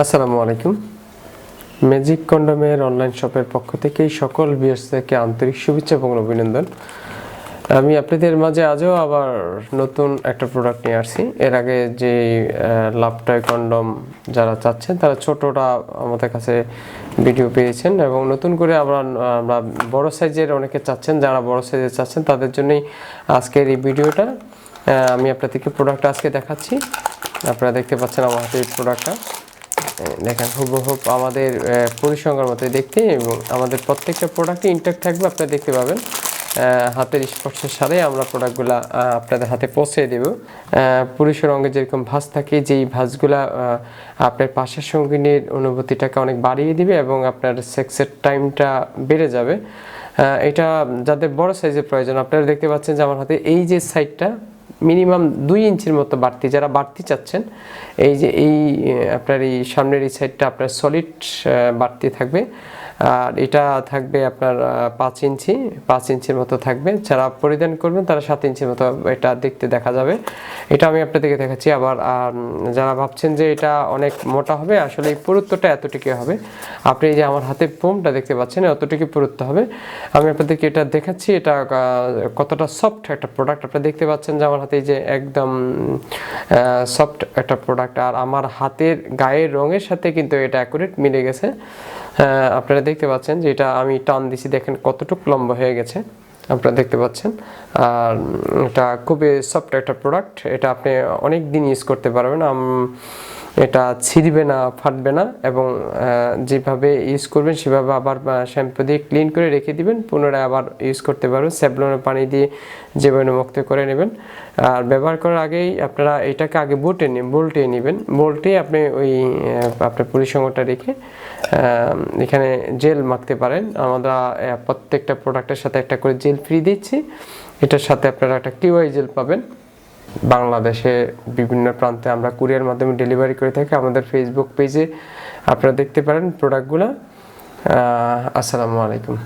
আসসালামু আলাইকুম। Magic কন্ডমের online শপের পক্ষ থেকে এই সকল থেকে আন্তরিক শুভেচ্ছা এবং অভিনন্দন। আমি আপনাদের মাঝে আজও আবার নতুন একটা প্রোডাক্ট নিয়ে আসছি। এর আগে যে লাভটয় কন্ডম যারা চাচ্ছেন, তারা ছোটটা আমাদের কাছে ভিডিও পেয়েছেন এবং নতুন করে আবার, আমরা বড় সাইজের অনেকে চাচ্ছেন, যারা বড় সাইজের চাচ্ছেন, তাদের জন্যই আজকের এই ভিডিওটা আমি আপনাদেরকে প্রোডাক্টটা আজকে দেখাচ্ছি। আপনারা দেখতে পাচ্ছেন আমার হাতে এই প্রোডাক্টটা দেখেন হুবহুব আমাদের পরিসংখ্যার মতো দেখতে এবং আমাদের প্রত্যেকটা প্রোডাক্টই ইনটেক্ট থাকবে, আপনারা দেখতে পাবেন। হাতের স্পর্শের সাথে আমরা প্রোডাক্টগুলো আপনাদের হাতে পৌঁছে দেব। পুরুষের অঙ্গে যেরকম ভাঁজ থাকে, যেই ভাঁজগুলা আপনার পাশের সঙ্গিনীর অনুভূতিটাকে অনেক বাড়িয়ে দিবে এবং আপনার সেক্সের টাইমটা বেড়ে যাবে। এটা যাদের বড় সাইজের প্রয়োজন, আপনারা দেখতে পাচ্ছেন যে আমার হাতে এই যে সাইডটা মিনিমাম দুই ইঞ্চির মতো বাড়তি, যারা বাড়তি চাচ্ছেন, এই যে এই আপনার এই সামনের এই সাইডটা আপনার সলিড বাড়তি থাকবে। আর এটা থাকবে আপনার পাঁচ ইঞ্চি, পাঁচ ইঞ্চির মতো থাকবে। যারা পরিধান করবেন তারা সাত ইঞ্চির মতো এটা দেখতে দেখা যাবে। এটা আমি আপনাদেরকে দেখাচ্ছি। আবার যারা ভাবছেন যে এটা অনেক মোটা হবে, আসলে এই পুরুত্বটা এতটুকু হবে। আপনি যে আমার হাতে পোমটা দেখতে পাচ্ছেন অতটুকু পুরুত্ব হবে। আমি আপনাদেরকে এটা দেখাচ্ছি, এটা কতটা সফট একটা প্রোডাক্ট আপনারা দেখতে পাচ্ছেন যে আমার হাতে যে একদম সফট একটা প্রোডাক্ট আর আমার হাতের গায়ের রঙের সাথে কিন্তু এটা অ্যাকুরেট মিলে গেছে। আপনারা দেখতে পাচ্ছেন যে এটা আমি টান দিছি, দেখেন কতটুকু লম্বা হয়ে গেছে। আপনারা দেখতে পাচ্ছেন। আর এটা খুবই সফট একটা প্রোডাক্ট এটা আপনি অনেক দিন ইউজ করতে পারবেন। এটা ছিঁড়বে না, ফাটবে না এবং যেভাবে ইউজ করবেন সেভাবে আবার শ্যাম্পু দিয়ে ক্লিন করে রেখে দিবেন। পুনরায় আবার ইউজ করতে পারবেন। স্যাবলনের পানি দিয়ে জীবাণুমুক্ত করে নেবেন। আর ব্যবহার করার আগেই আপনারা এটাকে আগে বোটে নিন, বোল্টে নেবেন। বোল্টে আপনি ওই আপনার পরিসংখ্যাটা রেখে এখানে জেল মাখতে পারেন। আমরা প্রত্যেকটা প্রোডাক্টের সাথে একটা করে জেল ফ্রি দিচ্ছি। এটার সাথে আপনারা একটা কিউআই জেল পাবেন। বাংলাদেশে বিভিন্ন প্রান্তে আমরা কুরিয়ার মাধ্যমে ডেলিভারি করে থাকি। আমাদের ফেসবুক পেজে আপনারা দেখতে পারেন প্রোডাক্টগুলো আসসালামু আলাইকুম।